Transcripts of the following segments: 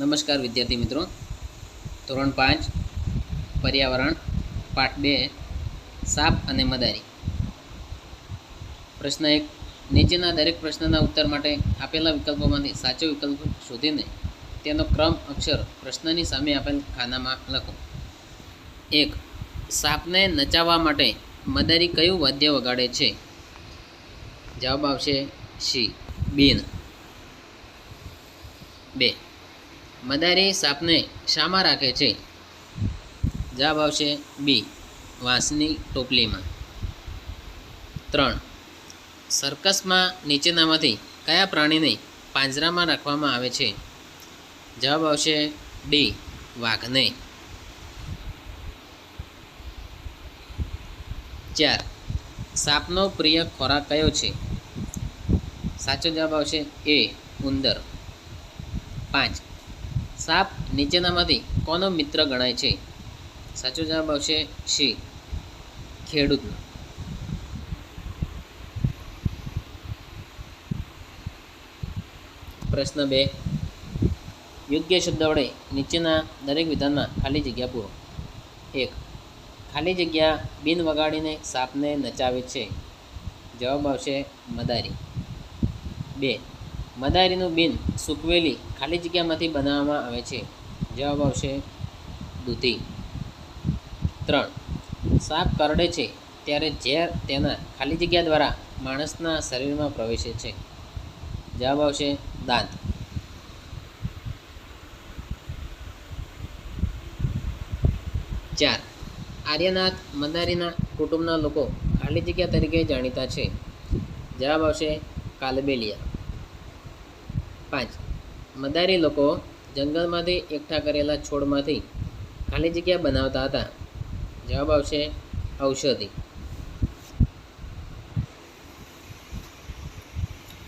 નમસ્કાર વિદ્યાર્થી મિત્રો. ધોરણ પાંચ, પર્યાવરણ પાઠ બે, સાપ અને મદારી. પ્રશ્ન એક, નીચેના દરેક પ્રશ્નના ઉત્તર માટે આપેલા વિકલ્પોમાંથી સાચો વિકલ્પ શોધીને તેનો ક્રમ, અક્ષર, પ્રશ્નની સામે આપેલ ખાનામાં લખો. એક, સાપને નચાવવા માટે મદારી કયું વાદ્ય વગાડે છે? જવાબ આવશે સી બીન બે મદારી સાપને શામાં રાખે છે. જવાબ આવશે બી, વાંસની ટોપલીમાં. ત્રણ, સર્કસમાં નીચેનામાંથી કયા પ્રાણીને પાંજરામાં રાખવામાં આવે છે? જવાબ આવશે ડી, વાઘને. ચાર, સાપનો પ્રિય ખોરાક કયો છે? સાચો જવાબ આવશે એ ઉંદર. પાંચ સાપ નીચેનામાંથી કોનો મિત્ર ગણાય છે? સાચો જવાબ આવશે સી ખેડૂતનો. પ્રશ્ન બે. યોગ્ય શબ્દ વડે નીચેના દરેક વિધાનમાં ખાલી જગ્યા પૂરો. એક. ખાલી જગ્યા બિન વગાડીને સાપને નચાવે છે. જવાબ આવશે મદારી. બે. મદારીનું બિન સૂકવેલી ખાલી જગ્યામાંથી બનાવવામાં આવે છે. જવાબ આવશે દૂધી ત્રણ. સાપ કરડે છે ત્યારે ઝેર તેના ખાલી જગ્યા દ્વારા માણસના શરીરમાં પ્રવેશે છે. જવાબ આવશે દાંત. ચાર. આર્યનાથ મદારીના કુટુંબના લોકો ખાલી જગ્યા તરીકે જાણીતા છે. જવાબ આવશે કાલબેલિયા. પાંચ. મદારી લોકો જંગલમાંથી એકઠા કરેલા છોડમાંથી ખાલી જગ્યા બનાવતા હતા. જવાબ આવશે ઔષધિ.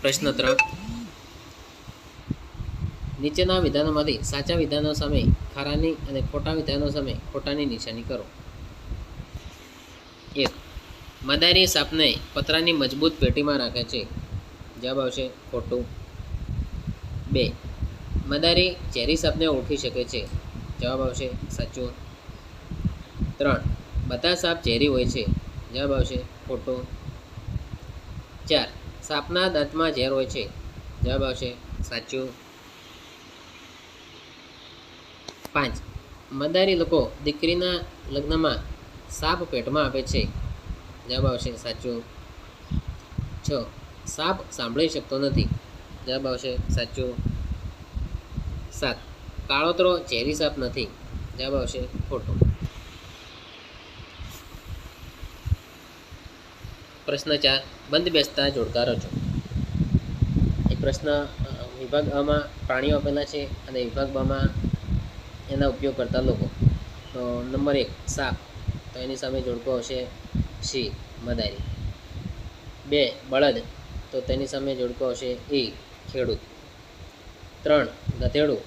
પ્રશ્ન ત્રણ. નીચેના વિધાનોમાંથી સાચા વિધાનો સામે ખારાની અને ખોટા વિધાનો સામે ખોટાની નિશાની કરો. એક. મદારી સાપને પતરાની મજબૂત પેટીમાં રાખે છે. જવાબ આવશે ખોટું. બે. મદારી ઝેરી સાપને ઓળખી શકે છે. જવાબ આવશે સાચું ત્રણ. બધા સાપ ઝેરી હોય છે. જવાબ આવશે ખોટો ચાર. સાપના દાંતમાં ઝેર હોય છે. જવાબ આવશે સાચું પાંચ. મદારી લોકો દીકરીના લગ્નમાં સાપ પેટમાં આપે છે. જવાબ આવશે સાચું છ. સાપ સાંભળી શકતો નથી. જવાબ આવશે સાચું સાત. કાળોતરો ઝેરી સાપ નથી. જવાબ આવશે ખોટો. પ્રશ્ન ચાર. બંધ બેસતા જોડકા રચો એ પ્રશ્ન વિભાગ આમાં પ્રાણીઓ આપેલા છે અને વિભાગ બમાં એના ઉપયોગ કરતા લોકો. તો નંબર એક, સાપ. તો એની સામે જોડકો આવશે સી મદારી. બે, બળદ. તો તેની સામે જોડકો આવશે ઈ ખેડૂત. ત્રણ ગધેડું.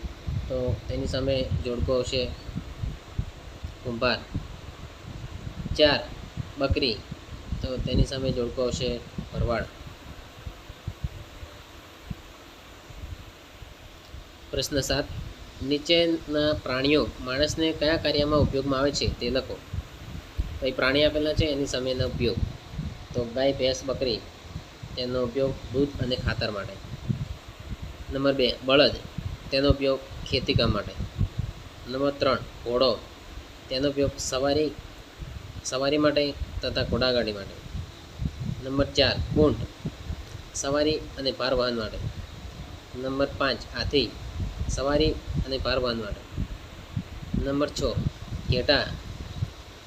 તો તેની સામે જોડકો આવશે. કુંભાર. ચાર બકરી. તો તેની સામે જોડકો આવશે ભરવાડ. પ્રશ્ન સાત. નીચેના પ્રાણીઓ માણસને કયા કાર્યમાં ઉપયોગમાં આવે છે તે લખો તો પ્રાણી આપેલા છે, એની સામેના ઉપયોગ. તો ગાય, ભેંસ, બકરી. તેનો ઉપયોગ દૂધ અને ખાતર માટે. નંબર બે, બળદ. તેનો ઉપયોગ ખેતીકામ માટે. નંબર ત્રણ, ઘોડો. તેનો ઉપયોગ સવારી સવારી માટે તથા ઘોડાગાડી માટે. નંબર ચાર ઊંટ સવારી અને ભાર વહન માટે. નંબર પાંચ, હાથી. સવારી અને ભાર વહન માટે. નંબર છ, ઘેટા.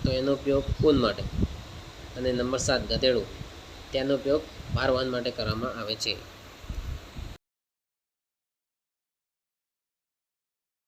તો એનો ઉપયોગ ઊન માટે. અને નંબર સાત, ગધેડું. તેનો ઉપયોગ ભાર વહન માટે કરવામાં આવે છે.